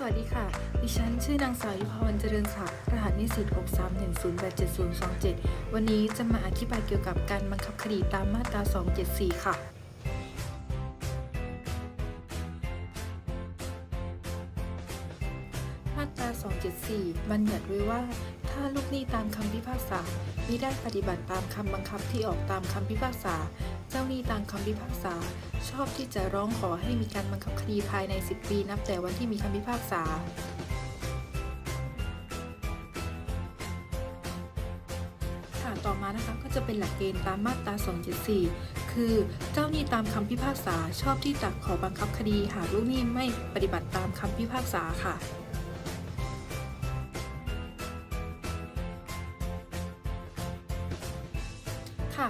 สวัสดีค่ะ ดิฉันชื่อนางสาวยุพาวันเจริญศักดิ์รหัสนิสิต6310877027 วันนี้จะมาอธิบายเกี่ยวกับการบังคับคดีตามมาตรา 274 ค่ะ มาตรา 274 บัญญัติไว้ว่า ถ้าลูกหนี้ตามคำพิพากษามิได้ปฏิบัติตามคำบังคับที่ออกตามคำพิพากษา จ้าหนี้ตามคำพิพากษา ชอบที่จะร้องขอให้มีการบังคับคดีภายใน 10 ปี นับแต่วันที่มีคำพิพากษาค่ะต่อมานะคะก็จะเป็นหลักเกณฑ์ตามมาตรา 274 คือ เจ้าหนี้ตามคำพิพากษา ชอบที่จะขอบังคับคดี หากลูกหนี้ไม่ปฏิบัติตามคำพิพากษาค่ะค่ะ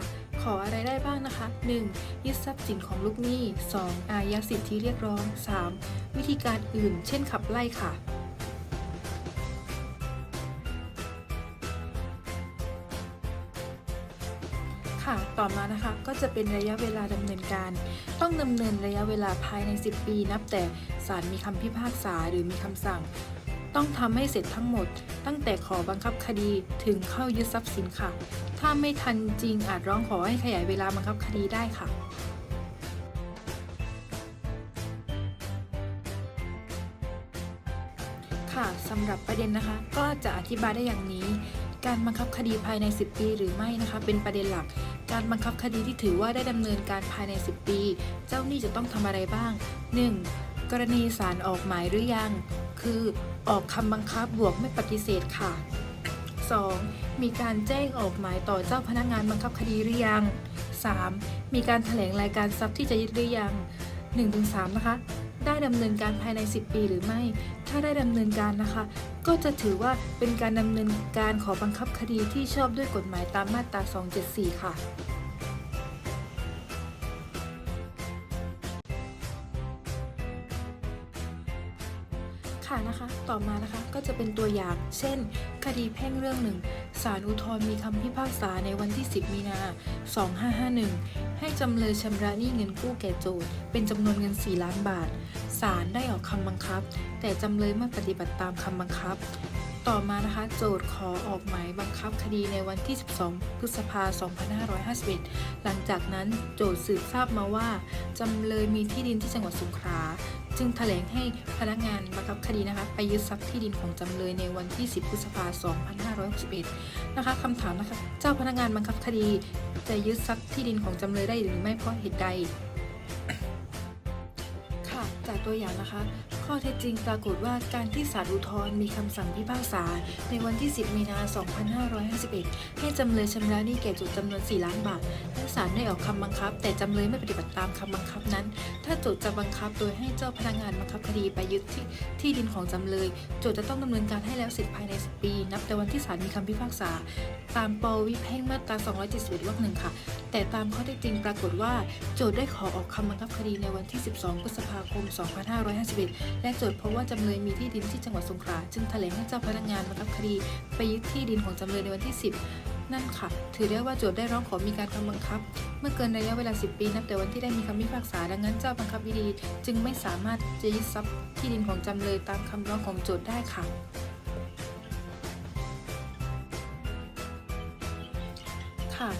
ออะไรได้บ้างนะคะ 1. ยึดทรัพย์สินของลูกหนี้ 2. อายัดสิทธิเรียกร้อง 3. วิธีการอื่น เช่นขับไล่ค่ะค่ะต่อมานะคะก็จะเป็นระยะเวลาดำเนินการ ต้องดำเนินระยะเวลาภายใน 10 ปี นับแต่ศาลมีคำพิพากษาหรือมีคำสั่ง ต้องทำให้เสร็จทั้งหมด ตั้งแต่ขอบังคับคดีถึงเข้ายึดทรัพย์สินค่ะ ถ้าไม่ทันจริงอาจร้องขอให้ขยายเวลาบังคับคดีได้ค่ะค่ะสำหรับประเด็นนะคะ ก็จะอธิบายได้อย่างนี้ การบังคับคดีภายใน 10 ปีหรือไม่นะคะ เป็นประเด็นหลัก การบังคับคดีที่ถือว่าได้ดำเนินการภายใน 10 ปี เจ้าหนี้จะต้องทำอะไรบ้าง 1. กรณีศาลออกหมายหรือยัง คือออกคำบังคับบวกไม่ปฏิเสธค่ะ 2. มีการแจ้งออกหมายต่อเจ้าพนักงานบังคับคดีหรือยัง 3. มีการแถลงรายการทรัพย์ที่จะยึดหรือยัง 1-3 นะคะ ได้ดำเนินการภายใน 10 ปีหรือไม่ ถ้าได้ดำเนินการนะคะ ก็จะถือว่าเป็นการดำเนินการขอบังคับคดีที่ชอบด้วยกฎหมายตามมาตรา 274 ค่ะ ค่ะนะคะ ต่อมานะคะก็จะเป็นตัวอย่าง เช่น คดีแพ่งเรื่องหนึ่งศาลอุทธรณ์มีคำพิพากษาในวันที่ 10 มีนา 2551 ให้จำเลยชำระหนี้เงินกู้แก่โจทย์เป็นจำนวนเงิน 4 ล้านบาท ศาลได้ออกคำบังคับ แต่จำเลยไม่ปฏิบัติตามคำบังคับ ต่อมานะคะ โจทย์ขอออกหมายบังคับคดีในวันที่ 12 พฤษภาคม 2551 หลังจากนั้นโจทย์สืบทราบมาว่าจำเลยมีที่ดินที่จังหวัดสงขลา จึงแถลงให้พนักงานบังคับคดีนะคะไปยึดทรัพย์ที่ดินของจำเลยในวันที่ 10 พฤษภาคม 2561 นะคะคำถามนะคะ เจ้าพนักงานบังคับคดีจะยึดทรัพย์ที่ดินของจำเลยได้หรือไม่เพราะเหตุใด ค่ะจากตัวอย่างนะคะ ข้อเท็จจริงปรากฏว่าการที่ศาลอุทธรณ์มีคำสั่งพิพากษา ในวันที่ 10 มีนา 2551 ให้จำเลยชำระหนี้แก่โจทย์จำนวน 4 ล้านบาท และศาลได้ออกคำบังคับ แต่จำเลยไม่ปฏิบัติตามคำบังคับนั้น ถ้าโจทย์จะบังคับโดยให้เจ้าพนักงานบังคับคดีไปยึดที่ที่ดินของจำเลย โจทย์จะต้องดำเนินการให้แล้วเสร็จภายใน10ปี นับแต่วันที่ศาลมีคำพิพากษา ตามปวิแพ่งมาตรา 271วรรคหนึ่งค่ะ แต่ตามข้อเท็จจริงปรากฏว่า โจทย์ได้ขอออกคำบังคับคดีในวันที่ 12 พฤษภาคม 2551และโจทย์พบว่าจำเลยมีที่ดินที่จังหวัดสงขลาจึงแถลงให้เจ้าพนักงานบังคับคดี ไปยึดที่ดินของจำเลยในวันที่ 10นั่นค่ะ ถือได้ว่าโจทย์ได้ร้องขอมีการคำบังคับ เมื่อเกินระยะเวลา 10 ปีนับแต่วันที่ได้มีคำพิพากษา ดังนั้นเจ้าบังคับคดีจึงไม่สามารถจะยึดทรัพย์ที่ดินของจำเลยตามคำร้องของโจทย์ได้ค่ะ ค่ะ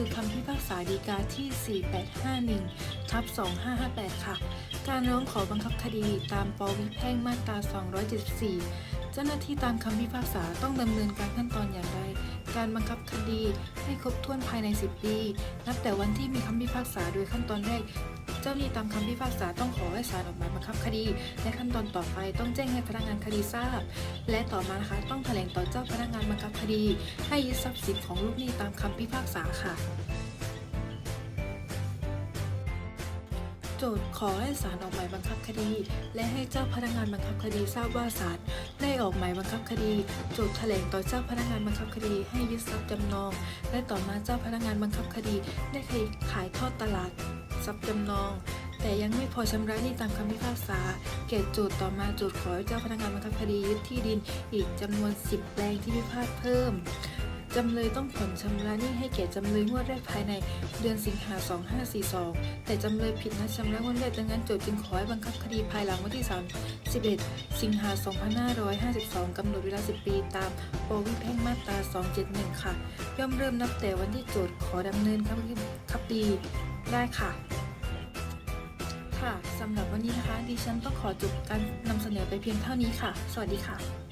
คือคำพิพากษาฎีกาที่ 4851 ทับ 2558 ค่ะ การร้องขอบังคับคดีตามปวิแพ่งมาตรา 274 เจ้าหน้าที่ตามคำพิพากษาต้องดำเนินการขั้นตอนอย่างไร การบังคับคดีให้ครบถ้วนภายใน 10 ปี นับแต่วันที่มีคำพิพากษาโดยขั้นตอนแรก เจ้าหนี้ตามคำพิพากษาต้องขอให้ศาลออกหมายบังคับคดี และขั้นตอนต่อไปต้องแจ้งให้พนักงานคดีทราบ และต่อมานะคะต้องแถลงต่อเจ้าพนักงานบังคับคดี ให้ยึดทรัพย์สินของลูกหนี้ตามคำพิพากษาค่ะโจทย์ขอให้ศาลออกหมายบังคับคดี และให้เจ้าพนักงานบังคับคดีทราบว่าศาลได้ออกหมายบังคับคดี โจทย์แถลงต่อเจ้าพนักงานบังคับคดี ให้ยึดทรัพย์จำนอง และต่อมาเจ้าพนักงานบังคับคดี ได้ขายทอดตลาด ทรัพย์จำนอง แต่ยังไม่พอชำระหนี้ตามคำพิพากษาเกตโจทย์ต่อมาโจทย์ขอให้เจ้าพนักงานบังคับคดียึดที่ดินอีกจำนวน 10แปลงที่พิพาทเพิ่มจำเลยต้องผ่อนชำระหนี้ให้แก่จำเลยงวดแรกภายในเดือนสิงหา 2542 แต่จำเลยผิดนัดชำระงวดแรกดังนั้นโจทก์จึงขอให้บังคับคดีภายหลังวันที่ 31 สิงหา 2552 กำหนดเวลา 10 ปีตามปวิแพ่งมาตรา 271 ค่ะ ย่อมเริ่มนับแต่วันที่โจทก์ขอดำเนินคดีได้ค่ะ ค่ะ สำหรับวันนี้นะคะ ดิฉันต้องขอจบการนำเสนอไปเพียงเท่านี้ค่ะ สวัสดีค่ะ